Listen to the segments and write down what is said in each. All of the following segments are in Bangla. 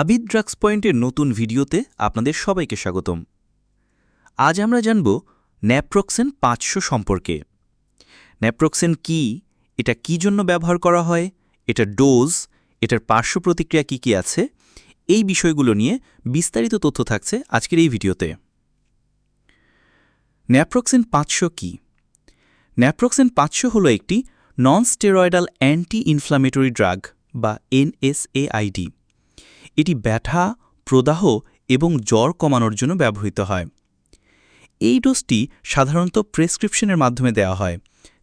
আবিদ ড্রাগস পয়েন্টের নতুন ভিডিওতে আপনাদের সবাইকে স্বাগতম। আজ আমরা জানব ন্যাপ্রক্সেন পাঁচশো সম্পর্কে। ন্যাপ্রক্সেন কি? এটা কি জন্য ব্যবহার করা হয়? এটা ডোজ? এটার পার্শ্ব প্রতিক্রিয়া কি কি আছে? এই বিষয়গুলো নিয়ে বিস্তারিত তথ্য থাকছে আজকের এই ভিডিওতে। ন্যাপ্রক্সেন পাঁচশো কি? ন্যাপ্রক্সেন পাঁচশো হলো একটি non steroidal anti inflammatory drug বা এনএসএআইডি এটি ব্যথা, প্রদাহ এবং জ্বর কমানোর জন্য ব্যবহৃত হয়। এই ডোজটি সাধারণত প্রেসক্রিপশনের মাধ্যমে দেওয়া হয়,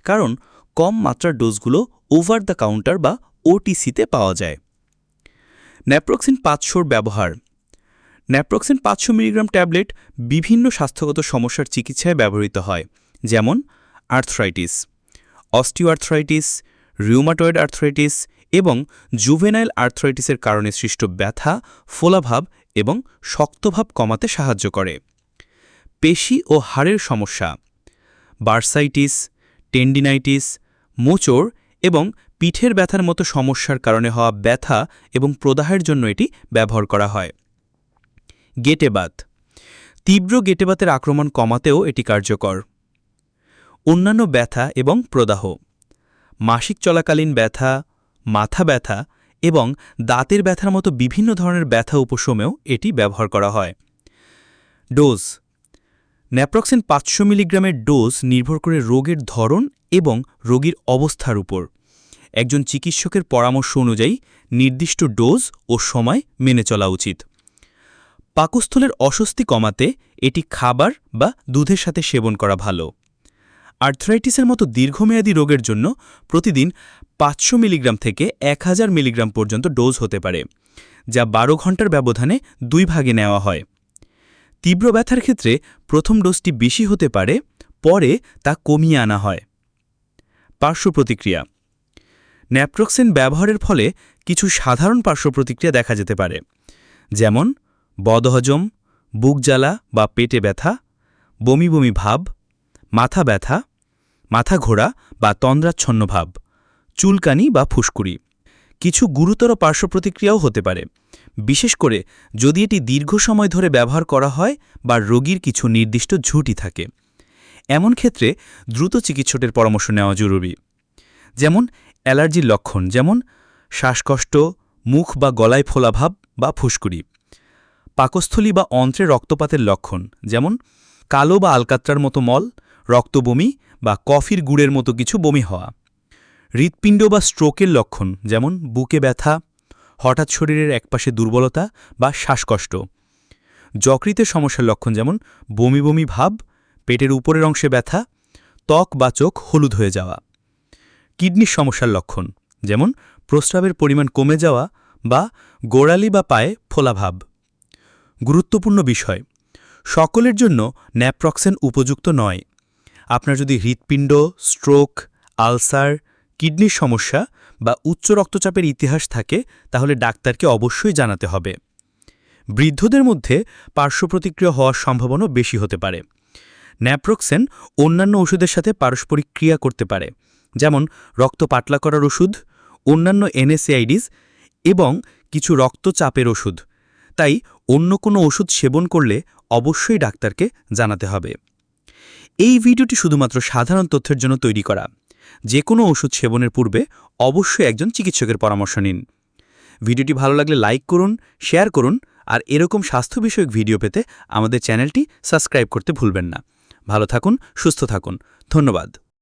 কারণ কম মাত্রার ডোজগুলো ওভার দ্য কাউন্টার বা ওটিসিতে পাওয়া যায়। ন্যাপ্রক্সিন পাঁচশোর ব্যবহার। ন্যাপ্রক্সিন পাঁচশো মিলিগ্রাম ট্যাবলেট বিভিন্ন স্বাস্থ্যগত সমস্যার চিকিৎসায় ব্যবহৃত হয়, যেমন আর্থ্রাইটিস, অস্টিওআর্থ্রাইটিস, রিউমাটয়েড আর্থ্রাইটিস এবং জুভেনাইল আর্থ্রাইটিসের কারণে সৃষ্ট ব্যথা, ফোলাভাব এবং শক্তভাব কমাতে সাহায্য করে। পেশি ও হাড়ের সমস্যা, বার্সাইটিস, টেন্ডিনাইটিস, মোচড় এবং পিঠের ব্যথার মতো সমস্যার কারণে হওয়া ব্যথা এবং প্রদাহের জন্য এটি ব্যবহার করা হয়। গেটেবাত, তীব্র গেটেবাতের আক্রমণ কমাতেও এটি কার্যকর। অন্যান্য ব্যথা এবং প্রদাহ, মাসিক চলাকালীন ব্যথা মাথা ব্যথা এবং দাঁতের ব্যথার মতো বিভিন্ন ধরনের ব্যথা উপশমেও এটি ব্যবহার করা হয়। ডোজ ন্যাপ্রক্সিন পাঁচশো মিলিগ্রামের ডোজ নির্ভর করে রোগের ধরন এবং রোগীর অবস্থার উপর। একজন চিকিৎসকের পরামর্শ অনুযায়ী নির্দিষ্ট ডোজ ও সময় মেনে চলা উচিত। পাকস্থলের অস্বস্তি কমাতে এটি খাবার বা দুধের সাথে সেবন করা ভালো। আর্থ্রাইটিসের মতো দীর্ঘমেয়াদী রোগের জন্য প্রতিদিন পাঁচশো মিলিগ্রাম থেকে এক হাজার মিলিগ্রাম পর্যন্ত ডোজ হতে পারে, যা বারো ঘণ্টার ব্যবধানে দুই ভাগে নেওয়া হয়। তীব্র ব্যথার ক্ষেত্রে প্রথম ডোজটি বেশি হতে পারে, পরে তা কমিয়ে আনা হয়। পার্শ্ব প্রতিক্রিয়া। ন্যাপ্রক্সেন ব্যবহারের ফলে কিছু সাধারণ পার্শ্ব প্রতিক্রিয়া দেখা যেতে পারে, যেমন বদহজম, বুক জ্বালা বা পেটে ব্যথা, বমি বমি ভাব, মাথা ব্যথা, মাথা ঘোরা বা তন্দ্রাচ্ছন্ন ভাব। চুলকানি বা ফুসকুড়ি। কিছু গুরুতর পার্শ্ব প্রতিক্রিয়াও হতে পারে। বিশেষ করে যদি এটি দীর্ঘ সময় ধরে ব্যবহার করা হয় বা রোগীর কিছু নির্দিষ্ট ঝুঁটি থাকে। এমন ক্ষেত্রে দ্রুত চিকিৎসকের পরামর্শ নেওয়া জরুরি। যেমন অ্যালার্জির লক্ষণ, যেমন শ্বাসকষ্ট, মুখ বা গলায় ফোলাভাব বা ফুসকুড়ি। পাকস্থলী বা অন্ত্রে রক্তপাতের লক্ষণ, যেমন কালো বা আলকাত্রার মতো মল, রক্তবমি বা কফির গুড়ের মতো কিছু বমি হওয়া। হৃৎপিণ্ড বা স্ট্রোকের লক্ষণ যেমন বুকে ব্যথা, হঠাৎ শরীরের একপাশে দুর্বলতা বা শ্বাসকষ্ট। যকৃতের সমস্যার লক্ষণ যেমন বমি বমি ভাব, পেটের উপরের অংশে ব্যথা, ত্বক বা চোখ হলুদ হয়ে যাওয়া। কিডনির সমস্যার লক্ষণ যেমন প্রস্রাবের পরিমাণ কমে যাওয়া বা গোড়ালি বা পায়ে ফোলাভাব গুরুত্বপূর্ণ বিষয়, সকলের জন্য ন্যাপ্রক্সেন উপযুক্ত নয়। আপনার যদি হৃৎপিণ্ড, স্ট্রোক, আলসার কিডনির সমস্যা বা উচ্চ রক্তচাপের ইতিহাস থাকে, তাহলে ডাক্তারকে অবশ্যই জানাতে হবে। বৃদ্ধদের মধ্যে পার্শ্বপ্রতিক্রিয়া হওয়ার সম্ভাবনা বেশি হতে পারে। ন্যাপ্রক্সেন অন্যান্য ওষুধের সাথে পারস্পরিক ক্রিয়া করতে পারে, যেমন রক্ত পাতলা করার ওষুধ, অন্যান্য এনএসএআইডিস এবং কিছু রক্তচাপের ওষুধ। তাই অন্য কোনো ওষুধ সেবন করলে অবশ্যই ডাক্তারকে জানাতে হবে। এই ভিডিওটি শুধুমাত্র সাধারণ তথ্যের জন্য তৈরি করা। যে কোনো ওষুধ সেবনের পূর্বে অবশ্যই একজন চিকিৎসকের পরামর্শ নিন। ভিডিওটি ভালো লাগলে লাইক করুন, শেয়ার করুন আর এরকম স্বাস্থ্য বিষয়ক ভিডিও পেতে আমাদের চ্যানেলটি সাবস্ক্রাইব করতে ভুলবেন না। ভালো থাকুন, সুস্থ থাকুন। ধন্যবাদ।